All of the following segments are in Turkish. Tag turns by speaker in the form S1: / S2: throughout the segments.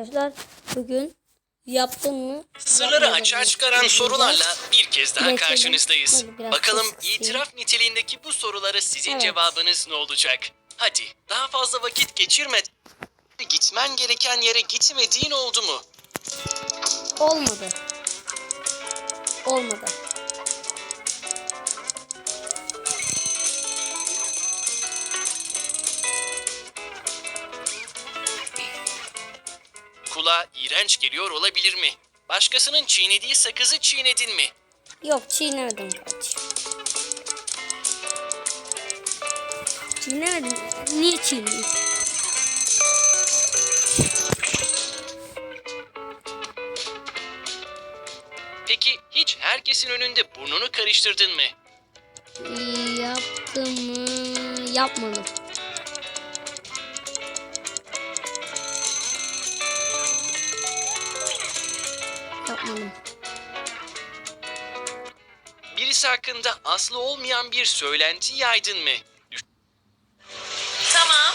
S1: arkadaşlar. Bugün yaptım mı?
S2: Sırları
S1: Yapmadım
S2: açığa çıkaran sorularla bir kez daha karşınızdayız.
S1: Biraz
S2: Bakalım itiraf niteliğindeki bu sorulara sizin
S1: Evet.
S2: cevabınız ne olacak? Hadi daha fazla vakit geçirme. Gitmen gereken yere gitmediğin oldu mu?
S1: Olmadı. Olmadı.
S2: İğrenç geliyor olabilir mi? Başkasının çiğnediği sakızı çiğnedin mi?
S1: Yok çiğnemedim. Çiğnemedim. Niye çiğneyim?
S2: Peki hiç herkesin önünde burnunu karıştırdın mı?
S1: Yaptım mı? Yapmadım. Yapmadım.
S2: Birisi hakkında aslı olmayan bir söylenti yaydın mı?
S3: Tamam.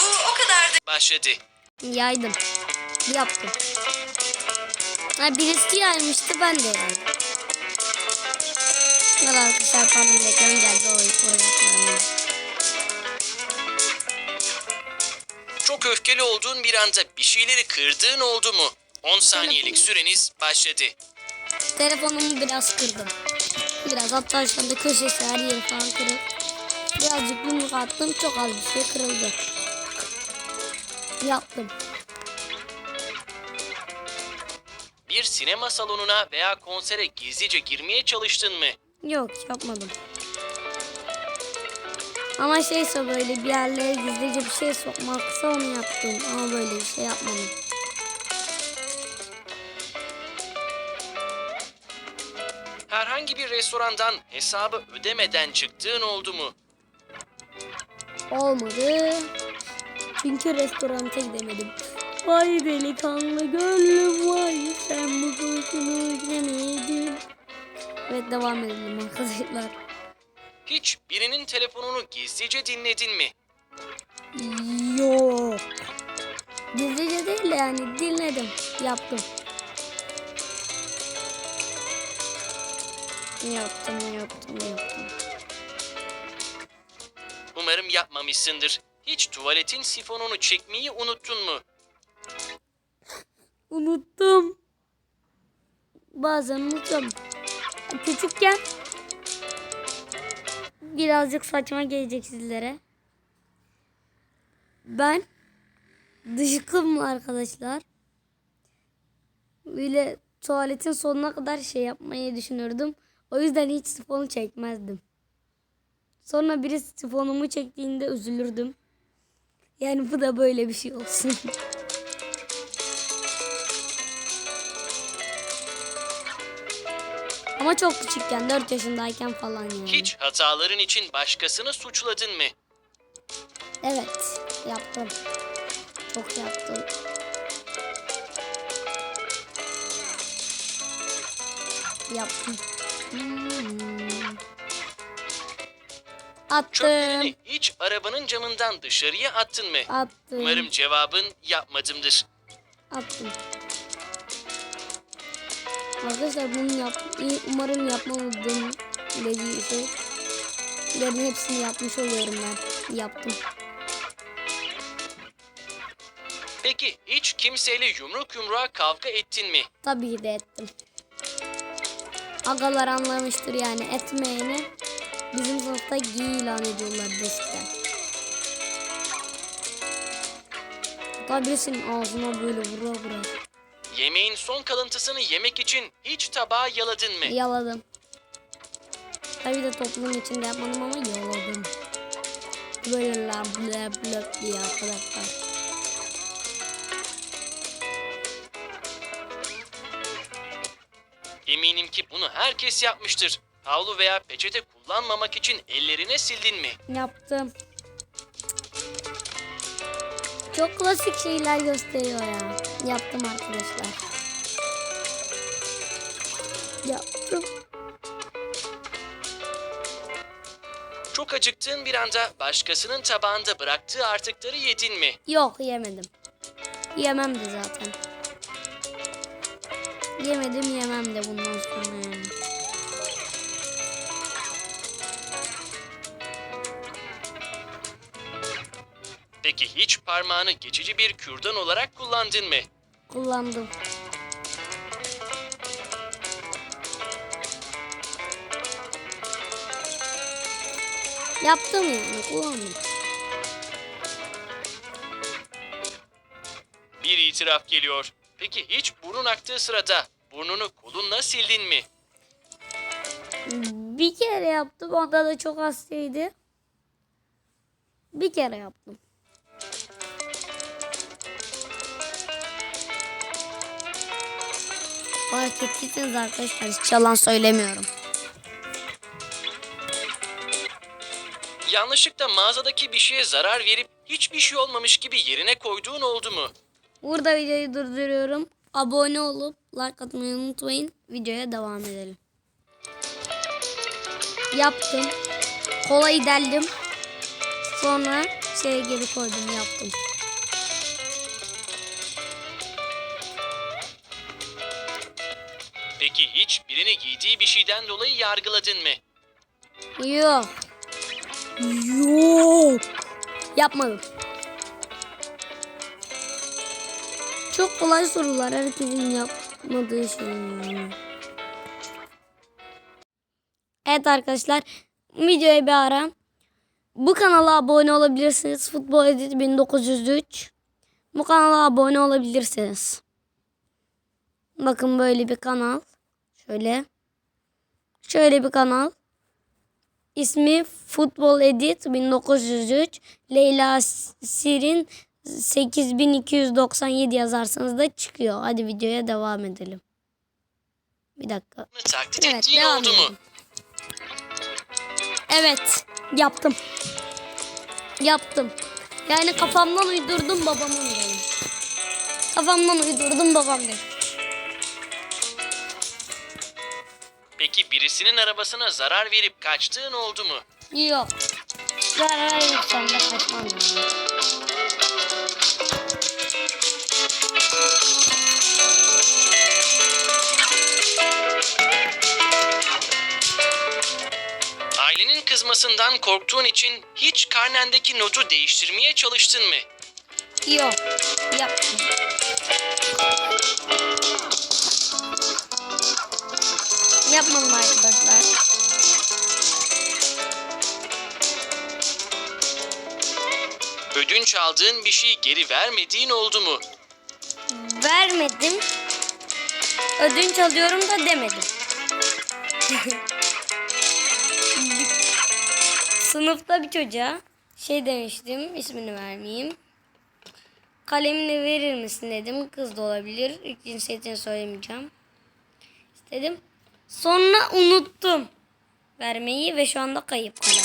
S3: Bu o kadar da
S2: Başladı.
S1: Yaydım. Yaptım. Ha, birisi yaymıştı ben de yaydım. Dur arkadaşlar pardon reklam geldi o oraya
S2: Çok öfkeli olduğun bir anda bir şeyleri kırdığın oldu mu? 10 saniyelik süreniz başladı.
S1: Telefonumu biraz kırdım. Biraz hatta şu anda köşesi her yeri falan kırık. Birazcık yumruk attım çok az bir şey kırıldı. Yaptım.
S2: Bir sinema salonuna veya konsere gizlice girmeye çalıştın mı?
S1: Yok yapmadım. Ama şeyse böyle bir yerlere gizlice bir şey sokmaksa onu yaptım. Ama böyle bir şey yapmadım.
S2: Herhangi bir restorandan hesabı ödemeden çıktığın oldu mu?
S1: Olmadı. Çünkü restoranta gidemedim. Vay delikanlı gönlüm vay sen bu kurşunu yemedin. Evet devam edelim arkadaşlar.
S2: Hiç birinin telefonunu gizlice dinledin mi?
S1: Yok. Gizlice değil de yani dinledim. Yaptım. Yaptım, yaptım, yaptım.
S2: Umarım yapmamışsındır. Hiç tuvaletin sifonunu çekmeyi unuttun mu?
S1: Unuttum. Bazen unutuyorum. Küçükken birazcık saçma gelecek sizlere. Ben dışkım arkadaşlar. Böyle tuvaletin sonuna kadar şey yapmayı düşünürdüm. O yüzden hiç sifonu çekmezdim. Sonra biri sifonumu çektiğinde üzülürdüm. Yani bu da böyle bir şey olsun. Ama çok küçükken 4 yaşındayken falan yani.
S2: Hiç hataların için başkasını suçladın mı?
S1: Evet yaptım. Çok yaptım. Yaptım. Hmm. Attım.
S2: Çöplerini hiç arabanın camından dışarıya attın mı?
S1: Attım.
S2: Umarım cevabın yapmadımdır.
S1: Attım. Arkadaşlar bunu yap umarım yapmamadığım dediği şey. Lerin hepsini yapmış oluyorum ben. Yaptım.
S2: Peki hiç kimseyle yumruk yumruğa kavga ettin mi?
S1: Tabii ki de ettim. Agalar anlamıştır yani etmeyeni bizim sınıfta giy ilan ediyorlar eskiden. Hatta birisinin ağzına böyle vura vura
S2: Yemeğin son kalıntısını yemek için hiç tabağı yaladın mı?
S1: yaladım. Tabii de toplum içinde yapmadım ama yaladım. Böyle la bla bla diye arkadaşlar.
S2: Herkes yapmıştır. Havlu veya peçete kullanmamak için ellerine sildin mi?
S1: Yaptım. Çok klasik şeyler gösteriyor ya. Yaptım arkadaşlar. Yaptım.
S2: Çok acıktığın bir anda başkasının tabağında bıraktığı artıkları yedin mi?
S1: Yok yemedim. Yemem de zaten. Yemedim yemem de bundan sonra
S2: Peki hiç parmağını geçici bir kürdan olarak kullandın mı?
S1: Kullandım. Yaptım yani kullandım.
S2: Bir itiraf geliyor. Peki hiç burnun aktığı sırada burnunu kolunla sildin mi?
S1: Bir kere yaptım onda da çok hastaydı. Bir kere yaptım. Fark ettiyseniz arkadaşlar hiç yalan söylemiyorum.
S2: Yanlışlıkla mağazadaki bir şeye zarar verip hiçbir şey olmamış gibi yerine koyduğun oldu mu?
S1: Burada videoyu durduruyorum. Abone olup like atmayı unutmayın. Videoya devam edelim. Yaptım. Kolayı deldim. Sonra şeye geri koydum yaptım.
S2: Peki hiç birini giydiği bir şeyden dolayı yargıladın mı?
S1: Yok. Yok. Yapmadım. Çok kolay sorular. Herkesin yapmadığı şey. yani. Evet arkadaşlar. Videoya bir ara. Bu kanala abone olabilirsiniz. Futbol Edit 1903. Bu kanala abone olabilirsiniz. Bakın böyle bir kanal. Şöyle. Şöyle bir kanal. İsmi Futbol Edit 1903. Leyla Sirin 8297 yazarsanız da çıkıyor. Hadi videoya devam edelim. Bir dakika.
S2: Taklit
S1: Evet
S2: ettiğin oldu mu?
S1: Evet yaptım. Yaptım. Yani kafamdan uydurdum babamın dedi. Kafamdan uydurdum babam dedi.
S2: Peki birisinin arabasına zarar verip kaçtığın oldu mu?
S1: Yok. Zarar yok sen de kaçmam.
S2: Ailenin kızmasından korktuğun için hiç karnendeki notu değiştirmeye çalıştın mı?
S1: Yok. Yaptım. Yapmadım arkadaşlar.
S2: Ödünç aldığın bir şeyi geri vermediğin oldu mu?
S1: Vermedim. Ödünç alıyorum da demedim. Sınıfta bir çocuğa şey demiştim ismini vermeyeyim. Kalemini verir misin dedim. Kız da olabilir. Cinsiyetini söylemeyeceğim. İstedim. Sonra unuttum vermeyi ve şu anda kayıp kalem.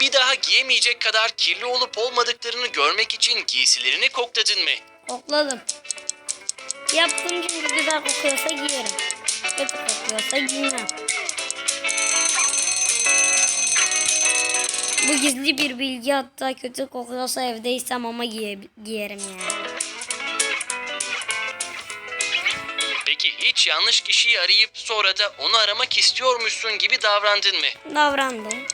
S2: Bir daha giyemeyecek kadar kirli olup olmadıklarını görmek için giysilerini kokladın mı?
S1: Kokladım. Yaptığım gibi güzel kokuyorsa giyerim. Kötü kokuyorsa giymem. Bu gizli bir bilgi hatta kötü kokuyorsa evdeysem ama giye, giyerim yani.
S2: Hiç yanlış kişiyi arayıp sonra da onu aramak istiyormuşsun gibi davrandın mı?
S1: Davrandım.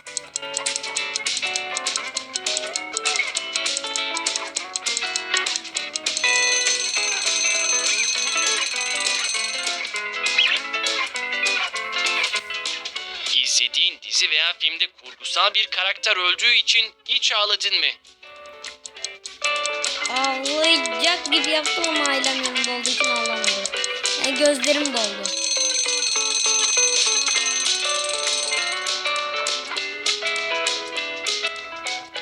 S2: İzlediğin dizi veya filmde kurgusal bir karakter öldüğü için hiç ağladın mı?
S1: Ağlayacak gibi yaptım ama ailem yanımda olduğu için ağlamadım. Yani gözlerim doldu.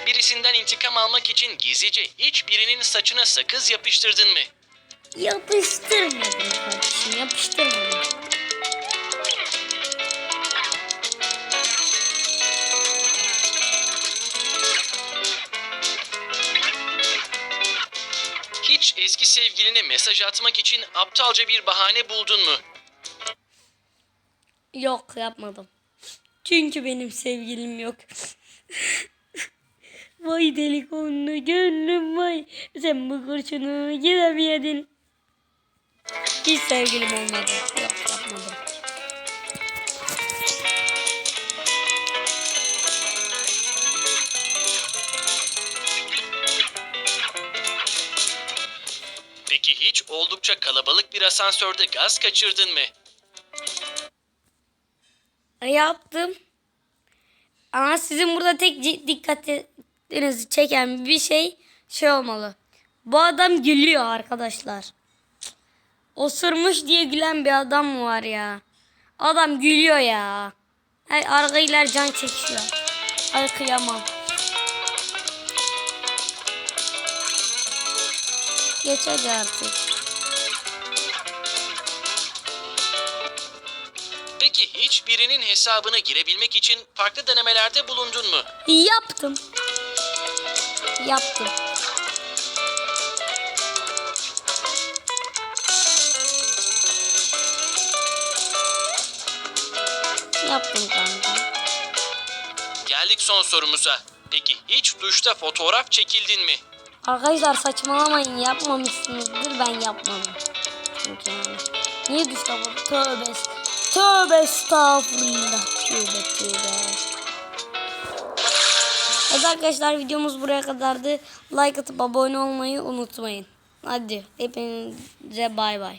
S2: Birisinden intikam almak için gizlice hiçbirinin saçına sakız yapıştırdın mı?
S1: Yapıştırmadım kardeşim yapıştırmadım.
S2: Hiç eski sevgiline mesaj atmak için aptalca bir bahane buldun mu?
S1: Yok yapmadım. Çünkü benim sevgilim yok. Vay delikanlı gönlüm vay. Sen bu kurşunu yedemeyedin. Hiç sevgilim olmadı. Yok
S2: oldukça kalabalık bir asansörde gaz kaçırdın mı?
S1: Yaptım. Ama sizin burada tek dikkatinizi çeken bir şey şey olmalı. Bu adam gülüyor arkadaşlar. Osurmuş diye gülen bir adam mı var ya? Adam gülüyor ya. Ay argaylar can çekiyor. Ay kıyamam. Geç hadi artık.
S2: Peki hiç birinin hesabına girebilmek için farklı denemelerde bulundun mu?
S1: Yaptım. Yaptım. Yaptım kanka.
S2: Geldik son sorumuza. Peki hiç duşta fotoğraf çekildin mi?
S1: Arkadaşlar saçmalamayın yapmamışsınızdır ben yapmadım. Çünkü yani. Niye duşta bu? Tövbe. Tövbe estağfurullah. Tövbe tövbe. Evet arkadaşlar videomuz buraya kadardı. Like atıp abone olmayı unutmayın. Hadi hepinize bay bay.